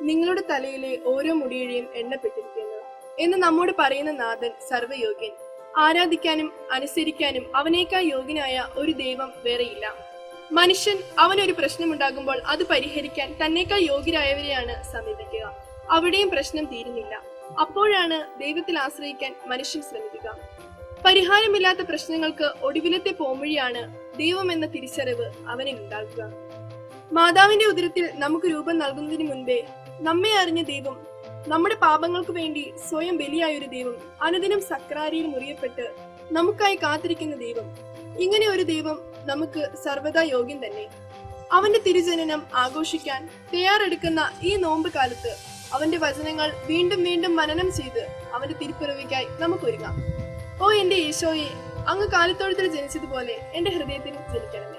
നിങ്ങളുടെ തലയിലെ ഓരോ മുടിയിഴയും എണ്ണപ്പെട്ടിരിക്കുന്നു എന്ന് നമ്മോട് പറയുന്ന നാഥൻ സർവയോഗ്യൻ ആരാധിക്കാനും അനുസരിക്കാനും അവനേക്കാൾ യോഗ്യനായ ഒരു ദൈവം വേറെയില്ല. മനുഷ്യൻ അവനൊരു പ്രശ്നമുണ്ടാകുമ്പോൾ അത് പരിഹരിക്കാൻ തന്നേക്കാൾ യോഗ്യരായവരെയാണ് സമീപിക്കുക. അവിടെയും പ്രശ്നം തീരുന്നില്ല. അപ്പോഴാണ് ദൈവത്തിൽ ആശ്രയിക്കാൻ മനുഷ്യൻ ശ്രമിക്കുക. പരിഹാരമില്ലാത്ത പ്രശ്നങ്ങൾക്ക് ഒടുവിലത്തെ പോംവഴിയാണ് ദൈവം എന്ന തിരിച്ചറിവ് അവനിൽ ഉണ്ടാകുക മാതാവിന്റെ ഉദരത്തിൽ നമുക്ക് രൂപം നൽകുന്നതിന് മുൻപേ നമ്മെ അറിഞ്ഞ ദൈവം നമ്മുടെ പാപങ്ങൾക്ക് വേണ്ടി സ്വയം ബലിയായ ഒരു ദൈവം അനുദിനം സക്രാരിയിൽ മുറിയപ്പെട്ട് നമുക്കായി കാത്തിരിക്കുന്ന ദൈവം. ഇങ്ങനെ ഒരു ദൈവം നമുക്ക് സർവദാ യോഗ്യം തന്നെ. അവന്റെ തിരുജനനം ആഘോഷിക്കാൻ തയ്യാറെടുക്കുന്ന ഈ നോമ്പ് കാലത്ത് അവന്റെ വചനങ്ങൾ വീണ്ടും വീണ്ടും മനനം ചെയ്ത് അവന്റെ തിരുപ്പിറവിക്കായി നമുക്കൊരുങ്ങാം. ഓ എന്റെ ഈശോയെ അങ്ങ് കാലിത്തൊഴുത്തിൽ ജനിച്ചതുപോലെ എന്റെ ഹൃദയത്തിൽ ജനിക്കണമേ.